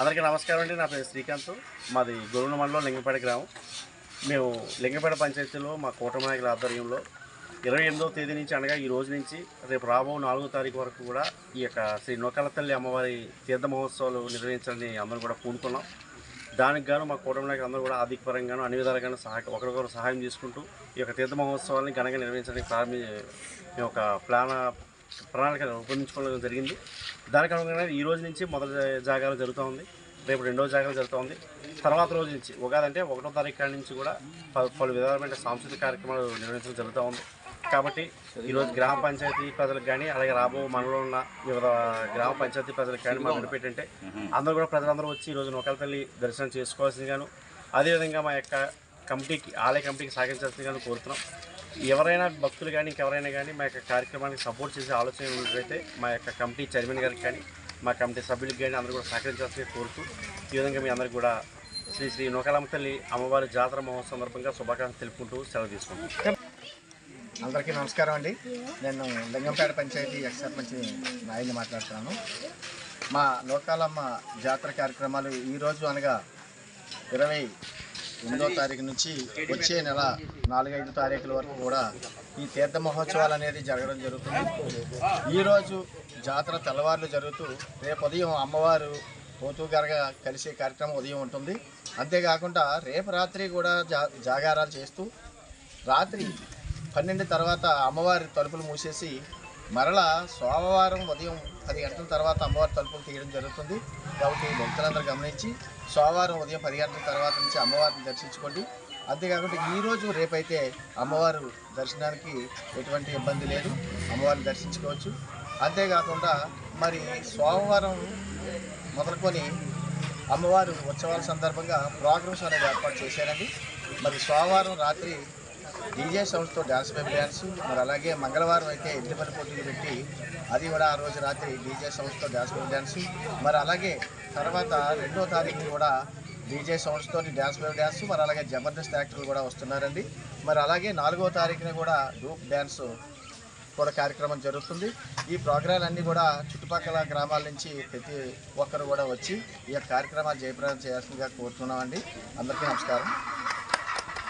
అందరికీ నమస్కారం అండి. నా పేరు శ్రీకాంత్. మాది గొరుణ మండలం లింగపేట గ్రామం. మేము లింగపేట పంచాయతీలో మా కూటమినాయకుల ఆధ్వర్యంలో ఇరవై ఎనిమిదవ తేదీ నుంచి అనగా ఈ రోజు నుంచి రేపు రాబో నాలుగో తారీఖు వరకు కూడా ఈ యొక్క శ్రీ నూకాల తల్లి అమ్మవారి తీర్థ మహోత్సవాలు నిర్వహించాలని అందరం కూడా పూనుకున్నాం. దానికి గాను మా కూటమి నాయకులు అందరూ కూడా ఆర్థికపరంగాను అన్ని విధాలుగాను సహాయ ఒకరికొకరు సహాయం చేసుకుంటూ ఈ యొక్క తీర్థ మహోత్సవాన్ని ఘనంగా నిర్వహించడానికి ప్రారంభి మేము ఒక ప్లాన్ ప్రణాళిక రూపొందించుకోవడం జరిగింది. దానికి అనుగుణంగా ఈ రోజు నుంచి మొదటి జాగాలు జరుగుతూ ఉంది. రేపు రెండో జాగాలు జరుగుతూ ఉంది. తర్వాత రోజు నుంచి ఉగాది అంటే ఒకటో తారీఖు కాడి నుంచి కూడా పలు పలు విధాలమైన సాంస్కృతిక కార్యక్రమాలు నిర్వహించడం జరుగుతూ ఉంది. కాబట్టి ఈరోజు గ్రామ పంచాయతీ ప్రజలకు కానీ అలాగే రాబో మనలో ఉన్న వివిధ గ్రామ పంచాయతీ ప్రజలకు కానీ మనం వినిపెట్టంటే అందరూ కూడా ప్రజలందరూ వచ్చి ఈరోజు నొకల తల్లి దర్శనం చేసుకోవాల్సిందిగాను అదేవిధంగా మా యొక్క కమిటీకి ఆలయ కమిటీకి సహకరించాల్సిందిగాను కోరుతున్నాం. ఎవరైనా భక్తులు కానీ ఇంకెవరైనా కానీ మా యొక్క కార్యక్రమానికి సపోర్ట్ చేసే ఆలోచన ఉన్నట్లయితే మా యొక్క కమిటీ చైర్మన్ గారికి కానీ మా కమిటీ సభ్యులకి కానీ అందరూ కూడా సహకరించాల్సి కోరుతూ ఈ విధంగా మీ అందరికీ కూడా శ్రీ శ్రీ నూకాలమ్మ తల్లి అమ్మవారి జాతర మహోత్సవం సందర్భంగా శుభాకాంక్షలు తెలుపుకుంటూ సెలవు తీసుకుంటాం అందరికీ నమస్కారం అండి. నేను లింగంపేట పంచాయతీ ఎక్స్ సర్పంచ్ నాయని మాట్లాడుతున్నాను. మా లోకాలమ్మ జాతర కార్యక్రమాలు ఈరోజు అనగా ఇరవై ఎనిమిదో తారీఖు నుంచి వచ్చే నెల నాలుగైదు తారీఖుల వరకు కూడా ఈ తీర్థ మహోత్సవాలు అనేది జరగడం జరుగుతుంది. ఈరోజు జాతర తెల్లవారులు జరుగుతూ రేపు ఉదయం అమ్మవారు పోతూ గరగా కలిసే కార్యక్రమం ఉదయం ఉంటుంది. అంతేకాకుండా రేపు రాత్రి కూడా జా జాగారాలు చేస్తూ రాత్రి పన్నెండు తర్వాత అమ్మవారి తలుపులు మూసేసి మరలా సోమవారం ఉదయం పది గంటల తర్వాత అమ్మవారి తలుపులు తీయడం జరుగుతుంది. కాబట్టి భక్తులందరూ గమనించి సోమవారం ఉదయం పది గంటల తర్వాత నుంచి అమ్మవారిని దర్శించుకోండి. అంతేకాకుండా ఈరోజు రేపైతే అమ్మవారు దర్శనానికి ఎటువంటి ఇబ్బంది లేదు. అమ్మవారిని దర్శించుకోవచ్చు. అంతేకాకుండా మరి సోమవారం మొదలుకొని అమ్మవారు ఉత్సవాల సందర్భంగా ప్రోగ్రామ్స్ అనేది ఏర్పాటు చేశారండి. మరి సోమవారం రాత్రి డీజే సౌండ్స్తో డ్యాన్స్ బేబీ డ్యాన్స్ మరి అలాగే మంగళవారం అయితే ఎడ్లపల్లి పోటీలు పెట్టి అది కూడా ఆ రోజు రాత్రి డీజే సౌండ్స్తో డ్యాన్స్ బేబీ మరి అలాగే తర్వాత రెండో తారీఖు కూడా డీజే సౌండ్స్తో డ్యాన్స్ బేబీ డ్యాన్స్ మరి అలాగే జబర్దస్త్ యాక్టర్లు కూడా వస్తున్నారండి. మరి అలాగే నాలుగో తారీఖున కూడా గ్రూప్ డ్యాన్స్ కూడా కార్యక్రమం జరుగుతుంది. ఈ ప్రోగ్రాలన్నీ కూడా చుట్టుపక్కల గ్రామాల నుంచి ప్రతి ఒక్కరు కూడా వచ్చి ఈ యొక్క కార్యక్రమాలు జయప్రదం చేయాల్సిందిగా కోరుతున్నామండి. అందరికీ నమస్కారం.